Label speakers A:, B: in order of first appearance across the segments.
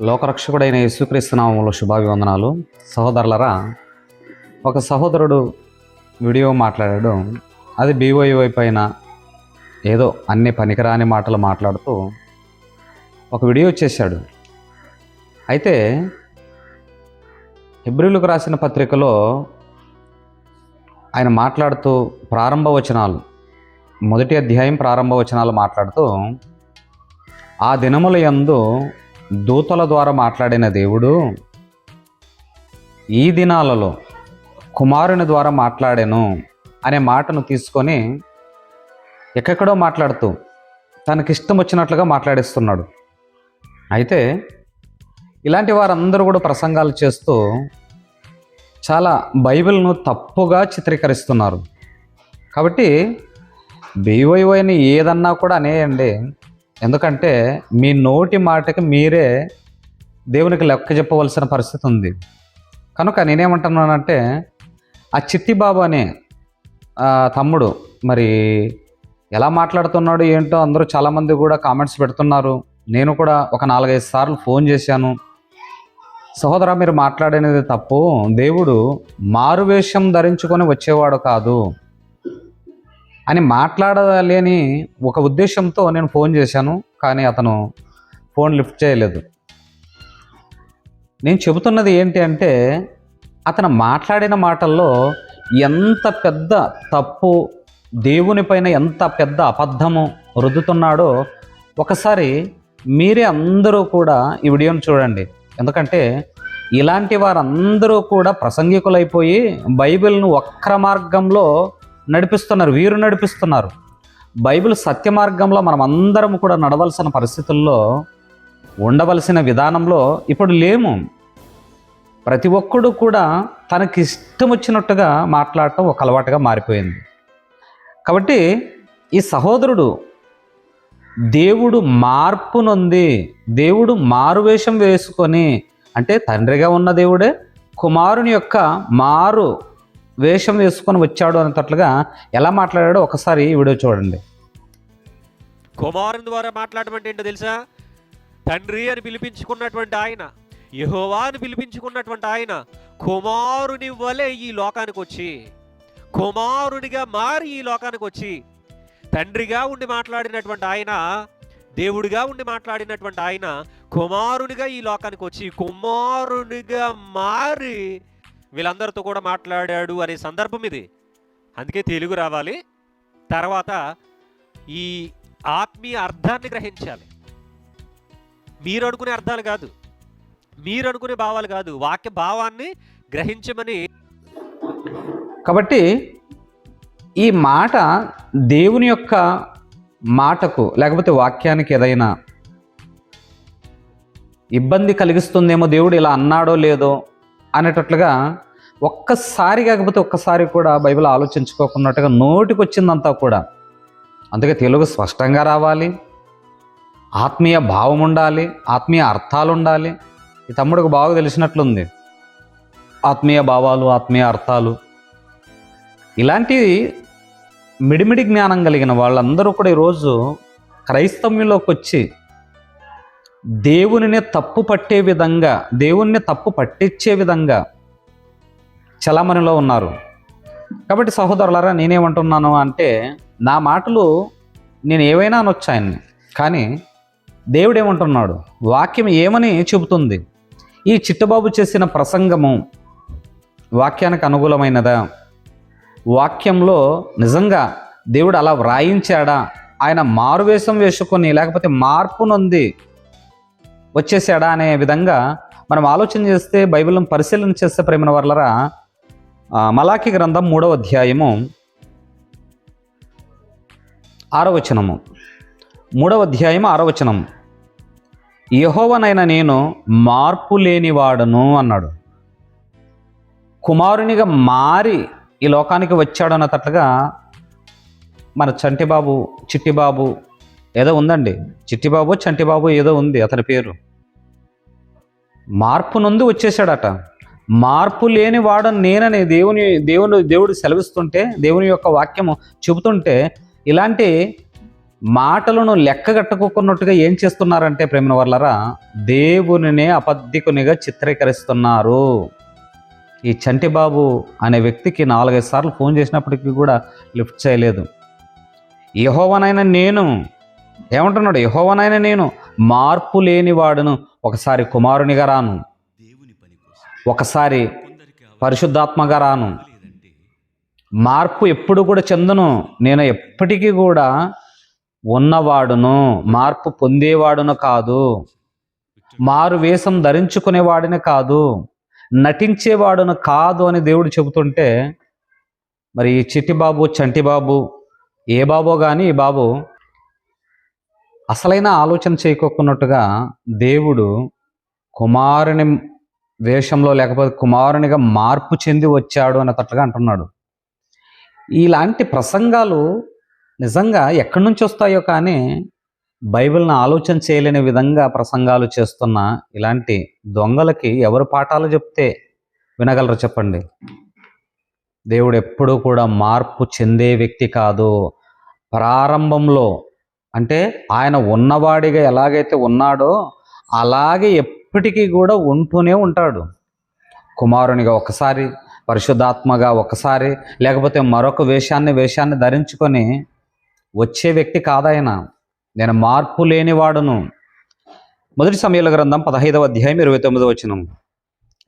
A: లోకరక్షకుడైన యేసుక్రీస్తునామంలో శుభాభివందనాలు. సహోదరులరా ఒక సహోదరుడు వీడియో మాట్లాడాడు. అది బీఓఈ పైన ఏదో అన్ని పనికిరాని మాటలు మాట్లాడుతూ ఒక వీడియో చేశాడు. అయితే హిబ్రిలకు రాసిన పత్రికలో ఆయన మాట్లాడుతూ ప్రారంభ వచనాలు మొదటి అధ్యాయం ప్రారంభ వచనాలు మాట్లాడుతూ ఆ దినముల యందు దూతల ద్వారా మాట్లాడిన దేవుడు ఈ దినాలలో కుమారుని ద్వారా మాట్లాడాను అనే మాటను తీసుకొని ఎక్కడో మాట్లాడుతూ తనకిష్టం వచ్చినట్లుగా మాట్లాడిస్తున్నాడు. అయితే ఇలాంటి వారందరూ కూడా ప్రసంగాలు చేస్తూ చాలా బైబిల్ను తప్పుగా చిత్రీకరిస్తున్నారు. కాబట్టి బీవైవైని ఏదన్నా కూడా అనేయండి. ఎందుకంటే మీ నోటి మాటకి మీరే దేవునికి లెక్క చెప్పవలసిన పరిస్థితి ఉంది. కనుక నేనేమంటున్నానంటే ఆ చిట్టి బాబు అనే తమ్ముడు మరి ఎలా మాట్లాడుతున్నాడు ఏంటో అందరూ చాలామంది కూడా కామెంట్స్ పెడుతున్నారు. నేను కూడా ఒక నాలుగైదు సార్లు ఫోన్ చేశాను. సహోదర మీరు మాట్లాడినది తప్పు. దేవుడు మారువేషం ధరించుకొని వచ్చేవాడు కాదు. అని మాట్లాడాలని ఒక ఉద్దేశంతో నేను ఫోన్ చేశాను కానీ అతను ఫోన్ లిఫ్ట్ చేయలేదు. నేను చెబుతున్నది ఏంటి అంటే అతను మాట్లాడిన మాటల్లో ఎంత పెద్ద తప్పు దేవునిపైన ఎంత పెద్ద అబద్ధము రుద్దుతున్నాడో ఒకసారి మీరే అందరూ కూడా ఈ వీడియోని చూడండి. ఎందుకంటే ఇలాంటి వారందరూ కూడా ప్రసంగికులైపోయి బైబిల్ను వక్ర మార్గంలో నడిపిస్తున్నారు వీరు నడిపిస్తున్నారు. బైబిల్ సత్య మార్గంలో మనం అందరం కూడా నడవలసిన పరిస్థితుల్లో ఉండవలసిన విధానంలో ఇప్పుడు లేము. ప్రతి ఒక్కడు కూడా తనకి ఇష్టం వచ్చినట్టుగా మాట్లాడటం ఒక అలవాటుగా మారిపోయింది. కాబట్టి ఈ సహోదరుడు దేవుడు మార్పు నొంది దేవుడు మారువేషం వేసుకొని అంటే తండ్రిగా ఉన్న దేవుడే కుమారుని యొక్క మారు వేషం వేసుకొని వచ్చాడు అన్నట్లుగా ఎలా మాట్లాడాడో ఒకసారి వీడియో చూడండి.
B: కుమారుని ద్వారా మాట్లాడమంటే అంటే ఏంటో తెలుసా? తండ్రి అని పిలిపించుకున్నటువంటి ఆయన యహోవా అని పిలిపించుకున్నటువంటి ఆయన కుమారుని వలె ఈ లోకానికి వచ్చి కుమారునిగా మారి ఈ లోకానికి వచ్చి తండ్రిగా ఉండి మాట్లాడినటువంటి ఆయన దేవుడిగా ఉండి మాట్లాడినటువంటి ఆయన కుమారునిగా ఈ లోకానికి వచ్చి కుమారునిగా మారి వీళ్ళందరితో కూడా మాట్లాడాడు అనే సందర్భం ఇది. అందుకే తెలుగు రావాలి. తర్వాత ఈ ఆత్మీయ అర్థాన్ని గ్రహించాలి. మీరు అనుకునే అర్థాలు కాదు. మీరు అనుకునే భావాలు కాదు. వాక్య భావాన్ని గ్రహించమని
A: కాబట్టి ఈ మాట దేవుని యొక్క మాటకు లేకపోతే వాక్యానికి ఏదైనా ఇబ్బంది కలిగిస్తుందేమో దేవుడు ఇలా అన్నాడో లేదో అనేటట్లుగా ఒక్కసారి కాకపోతే ఒక్కసారి కూడా బైబిల్ ఆలోచించుకోకున్నట్టుగా నోటికి వచ్చిందంతా కూడా. అందుకే తెలుగు స్పష్టంగా రావాలి. ఆత్మీయ భావం ఉండాలి. ఆత్మీయ అర్థాలు ఉండాలి. ఈ తమ్ముడికి బాగా తెలిసినట్లుంది. ఆత్మీయ భావాలు ఆత్మీయ అర్థాలు. ఇలాంటి మిడిమిడి జ్ఞానం కలిగిన వాళ్ళందరూ కూడా ఈరోజు క్రైస్తవ్యంలోకి వచ్చి దేవునిని తప్పు పట్టే విధంగా దేవుణ్ణి తప్పు పట్టించే విధంగా చలామణిలో ఉన్నారు. కాబట్టి సహోదరులారా నేనేమంటున్నాను అంటే నా మాటలు నేను ఏవైనా అనొచ్చు ఆయన్ని కానీ దేవుడు ఏమంటున్నాడు వాక్యం ఏమని చెబుతుంది? ఈ చిట్టబాబు చేసిన ప్రసంగము వాక్యానికి అనుకూలమైనదా? వాక్యంలో నిజంగా దేవుడు అలా వ్రాయించాడా? ఆయన మారువేషం వేసుకొని లేకపోతే మార్పు నొంది వచ్చేసాడా అనే విధంగా మనం ఆలోచన చేస్తే బైబిల్ను పరిశీలన చేస్తే ప్రేమ వర్లరా మలాకి గ్రంథం మూడవ అధ్యాయము ఆరవచనము. మూడవ అధ్యాయం ఆరవచనం యహోవనైన నేను మార్పు లేనివాడను అన్నాడు. కుమారునిగా మారి ఈ లోకానికి వచ్చాడు అన్నట్లుగా మన చంటిబాబు చిట్టిబాబు ఏదో ఉందండి. చిట్టిబాబు చంటిబాబు ఏదో ఉంది అతని పేరు. మార్పు నుండి వచ్చేసాడట మార్పు లేని వాడు నేనని దేవుని దేవుని దేవుడు సెలవిస్తుంటే దేవుని యొక్క వాక్యము చెబుతుంటే ఇలాంటి మాటలను లెక్క కట్టుకోకున్నట్టుగా ఏం చేస్తున్నారంటే ప్రేమ వాళ్ళరా దేవునినే అబద్ధికునిగా చిత్రీకరిస్తున్నారు. ఈ చంటిబాబు అనే వ్యక్తికి నాలుగైదు సార్లు ఫోన్ చేసినప్పటికీ కూడా లిఫ్ట్ చేయలేదు. యహోవనైనా నేను ఏమంటున్నాడు? యహోవనైనా నేను మార్పు లేనివాడును ఒకసారి కుమారునిగా రాను. ఒకసారి పరిశుద్ధాత్మగా రాను. మార్పు ఎప్పుడు కూడా చెందను. నేను ఎప్పటికీ కూడా ఉన్నవాడును. మార్పు పొందేవాడును కాదు. మారు వేషం ధరించుకునేవాడిని కాదు. నటించేవాడును కాదు అని దేవుడు చెబుతుంటే మరి ఈ చిట్టిబాబు చంటిబాబు ఏ బాబో కానీ ఈ బాబు అసలైన ఆలోచన చేయకోకున్నట్టుగా దేవుడు కుమారుని వేషంలో లేకపోతే కుమారునిగా మార్పు చెంది వచ్చాడు అన్నట్లుగా అంటున్నాడు. ఇలాంటి ప్రసంగాలు నిజంగా ఎక్కడి నుంచి వస్తాయో కానీ బైబిల్ని ఆలోచన చేయలేని విధంగా ప్రసంగాలు చేస్తున్న ఇలాంటి దొంగలకి ఎవరు పాఠాలు చెప్తే వినగలరు చెప్పండి? దేవుడు ఎప్పుడూ కూడా మార్పు చెందే వ్యక్తి కాదు. ప్రారంభంలో అంటే ఆయన ఉన్నవాడిగా ఎలాగైతే ఉన్నాడో అలాగే ఎప్పటికీ కూడా ఉంటూనే ఉంటాడు. కుమారునిగా ఒకసారి పరిశుద్ధాత్మగా ఒకసారి లేకపోతే మరొక వేషాన్ని వేషాన్ని ధరించుకొని వచ్చే వ్యక్తి కాదాయన. నేను మార్పు లేనివాడును. మొదటి సమయాల గ్రంథం పదహైదవ అధ్యాయం ఇరవై తొమ్మిది వచనం.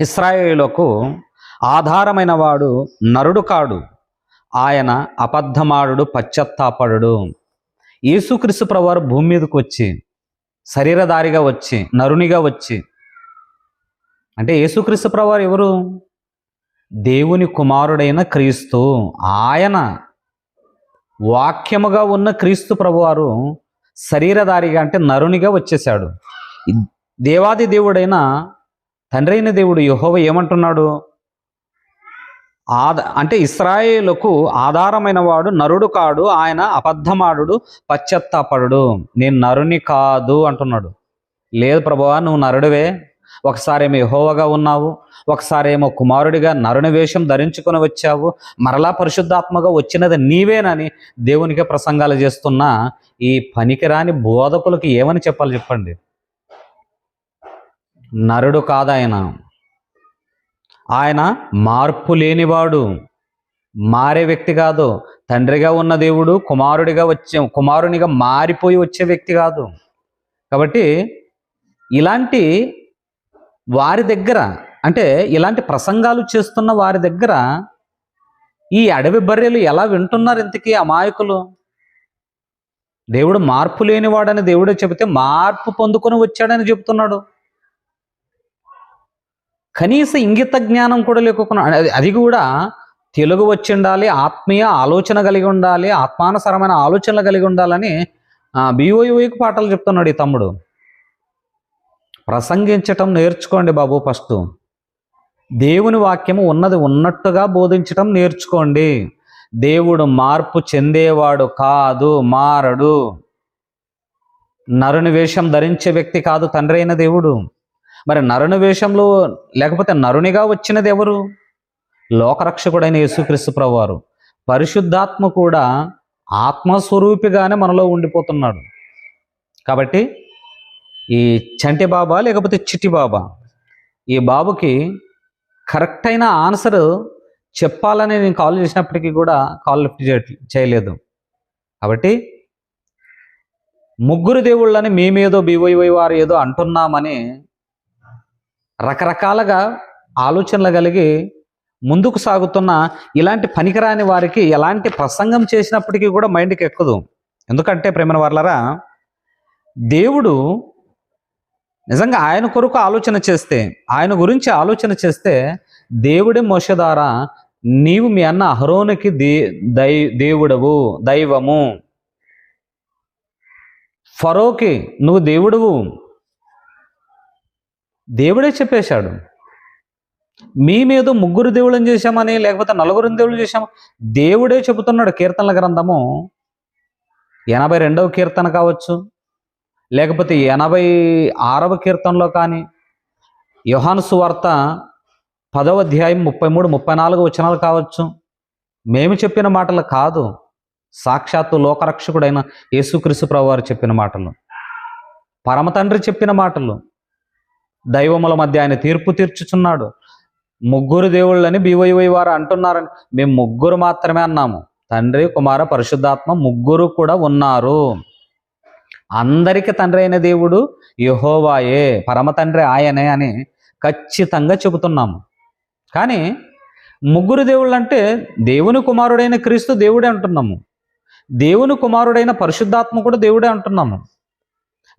A: ఇస్రాయేలులకు ఆధారమైన వాడు నరుడు కాడు. ఆయన అబద్ధమాడు పశ్చత్తాపడు యేసుక్రీస్తు ప్రవారు భూమి మీదకు వచ్చి శరీరధారిగా వచ్చి నరునిగా వచ్చి అంటే యేసుక్రీస్తు ప్రవారు ఎవరు? దేవుని కుమారుడైన క్రీస్తు. ఆయన వాక్యముగా ఉన్న క్రీస్తు ప్రభువారు శరీరధారిగా అంటే నరునిగా వచ్చేసాడు దేవాది దేవుడైన తండ్రైన దేవుడు యహోవ ఏమంటున్నాడు? ఆద అంటే ఇస్రాయేలుకు ఆధారమైన వాడు నరుడు కాడు ఆయన అబద్ధమాడు పశ్చత్తాపడు నేను నరుని కాదు అంటున్నాడు. లేదు ప్రభువా నువ్వు నరుడువే. ఒకసారేమో యహోవగా ఉన్నావు ఒకసారేమో కుమారుడిగా నరుని వేషం ధరించుకొని వచ్చావు మరలా పరిశుద్ధాత్మగా వచ్చినది నీవేనని దేవునికి ప్రసంగాలు చేస్తున్న ఈ పనికిరాని బోధకులకు ఏమని చెప్పాలి చెప్పండి? నరుడు కాదాయన. ఆయన మార్పు లేనివాడు. మారే వ్యక్తి కాదు. తండ్రిగా ఉన్న దేవుడు కుమారుడిగా వచ్చే కుమారునిగా మారిపోయి వచ్చే వ్యక్తి కాదు. కాబట్టి ఇలాంటి వారి దగ్గర అంటే ఇలాంటి ప్రసంగాలు చేస్తున్న వారి దగ్గర ఈ అడవి బర్రెలు ఎలా వింటున్నారు ఇంతకీ అమాయకులు? దేవుడు మార్పు లేనివాడని దేవుడే చెబితే మార్పు పొందుకొని వచ్చాడని చెబుతున్నాడు. కనీస ఇంగిత జ్ఞానం కూడా లేకుండా అది- కూడా తెలుగు వచ్చి ఉండాలి ఆత్మీయ ఆలోచన కలిగి ఉండాలి ఆత్మానుసరమైన ఆలోచనలు కలిగి ఉండాలని బిఓయుకి పాటలు చెప్తున్నాడు ఈ తమ్ముడు. ప్రసంగించటం నేర్చుకోండి బాబు ఫస్ట్. దేవుని వాక్యము ఉన్నది ఉన్నట్టుగా బోధించటం నేర్చుకోండి. దేవుడు మార్పు చెందేవాడు కాదు మారడు. నరుని వేషం ధరించే వ్యక్తి కాదు తండ్రి అయిన దేవుడు. మరి నరుని వేషంలో లేకపోతే నరునిగా వచ్చినది ఎవరు? లోకరక్షకుడైన యేసుక్రీస్తు ప్రభువారు. పరిశుద్ధాత్మ కూడా ఆత్మస్వరూపిగానే మనలో ఉండిపోతున్నాడు. కాబట్టి ఈ చంటి బాబా లేకపోతే చిట్టి బాబా? ఈ బాబుకి కరెక్ట్ అయిన ఆన్సర్ చెప్పాలని నేను కాల్ చేసినప్పటికీ కూడా కాల్ లిఫ్ట్ చేయ- చేయలేదు. కాబట్టి ముగ్గురు దేవుళ్ళని మేమేదో బీవైవై వారు ఏదో అంటున్నామని రకరకాలుగా ఆలోచనలు కలిగి ముందుకు సాగుతున్న ఇలాంటి పనికిరాని వారికి ఎలాంటి ప్రసంగం చేసినప్పటికీ కూడా మైండ్కి ఎక్కదు. ఎందుకంటే ప్రేమన వర్లరా దేవుడు నిజంగా ఆయన కొరకు ఆలోచన చేస్తే ఆయన గురించి ఆలోచన చేస్తే దేవుడే మోష ద్వారా నీవు మీ అన్న అహరోనికి దే దై దేవుడవు దైవము. ఫరోకి నువ్వు దేవుడువు. దేవుడే చెప్పేశాడు. మీ మీద ముగ్గురు దేవుళ్ళని చేశామని లేకపోతే నలుగురు దేవుళ్ళు చేశాము దేవుడే చెబుతున్నాడు కీర్తనల గ్రంథము. ఎనభై రెండవ కీర్తన కావచ్చు. లేకపోతే ఎనభై ఆరవ కీర్తనలో కానీ యోహాను సువార్త పదవ అధ్యాయం ముప్పై మూడు ముప్పై నాలుగు వచనాలు కావచ్చు. మేము చెప్పిన మాటలు కాదు. సాక్షాత్తు లోకరక్షకుడైన యేసుక్రీస్తు ప్రభు వారు చెప్పిన మాటలు. పరమతండ్రి చెప్పిన మాటలు. దైవముల మధ్య ఆయన తీర్పు తీర్చుచున్నాడు. ముగ్గురు దేవుళ్ళని బీవైవై వారు అంటున్నారని మేము ముగ్గురు మాత్రమే అన్నాము. తండ్రి కుమార పరిశుద్ధాత్మ ముగ్గురు కూడా ఉన్నారు. అందరికి తండ్రి అయిన దేవుడు యహోవాయే పరమ తండ్రి ఆయనే అని ఖచ్చితంగా చెబుతున్నాము. కానీ ముగ్గురు దేవుళ్ళు అంటే దేవుని కుమారుడైన క్రీస్తు దేవుడే అంటున్నాము. దేవుని కుమారుడైన పరిశుద్ధాత్మ కూడా దేవుడే అంటున్నాము.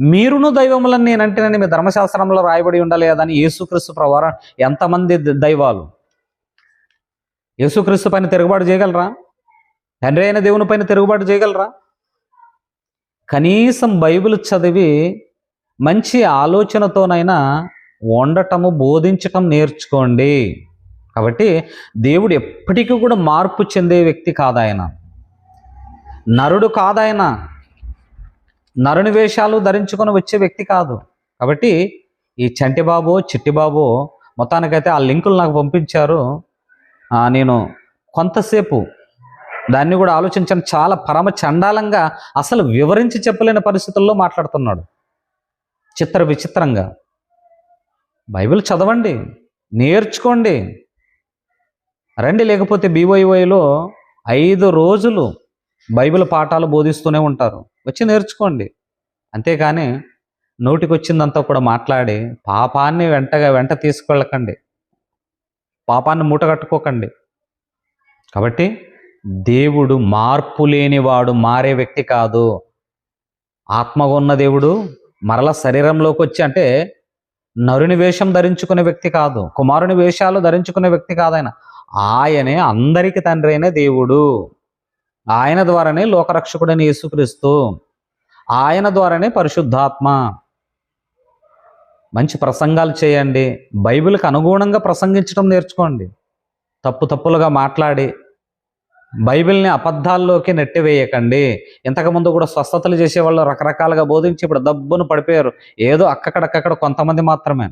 A: మీరును దైవములని నేనంటేనని మీ ధర్మశాస్త్రంలో రాయబడి ఉండలేదని యేసుక్రీస్తు ప్రవారం ఎంతమంది దైవాలు? యేసుక్రీస్తు పైన తిరుగుబాటు చేయగలరా? తండ్రి అయిన దేవుని పైన తిరుగుబాటు చేయగలరా? కనీసం బైబిల్ చదివి మంచి ఆలోచనతోనైనా ఉండటము బోధించటం నేర్చుకోండి. కాబట్టి దేవుడు ఎప్పటికీ కూడా మార్పు చెందే వ్యక్తి కాదాయన. నరుడు కాదాయన. నరుని వేషాలు ధరించుకొని వచ్చే వ్యక్తి కాదు. కాబట్టి ఈ చంటిబాబు చిట్టిబాబు మొత్తానికైతే ఆ లింకులు నాకు పంపించారు. నేను కొంతసేపు దాన్ని కూడా ఆలోచించాను చాలా పరమ చండాలంగా అసలు వివరించి చెప్పలేని పరిస్థితుల్లో మాట్లాడుతున్నాడు. చిత్ర విచిత్రంగా. బైబిల్ చదవండి నేర్చుకోండి. రండి లేకపోతే బీవైవైలో ఐదు రోజులు బైబిల్ పాఠాలు బోధిస్తూనే ఉంటారు. వచ్చి నేర్చుకోండి. అంతేకాని నోటికి వచ్చిందంతా కూడా మాట్లాడి పాపాన్ని వెంటగా వెంట తీసుకెళ్ళకండి. పాపాన్ని మూటగట్టుకోకండి కాబట్టి దేవుడు మార్పు లేనివాడు మారే వ్యక్తి కాదు. ఆత్మగా ఉన్న దేవుడు మరల శరీరంలోకి వచ్చి అంటే నరుని వేషం ధరించుకునే వ్యక్తి కాదు కుమారుని వేషాలు ధరించుకునే వ్యక్తి కాదు ఆయన. ఆయనే అందరికి తండ్రి అయిన దేవుడు. ఆయన ద్వారానే లోకరక్షకుడైన యేసుక్రీస్తు. ఆయన ద్వారానే పరిశుద్ధాత్మ. మంచి ప్రసంగాలు చేయండి. బైబిల్కి అనుగుణంగా ప్రసంగించడం నేర్చుకోండి. తప్పు తప్పులుగా మాట్లాడి బైబిల్ని అబద్ధాల్లోకి నెట్టివేయకండి. ఇంతకుముందు కూడా స్వస్థతలు చేసేవాళ్ళు రకరకాలుగా బోధించి ఇప్పుడు దబ్బును పడిపోయారు. ఏదో అక్కడక్కడ కొంతమంది మాత్రమే.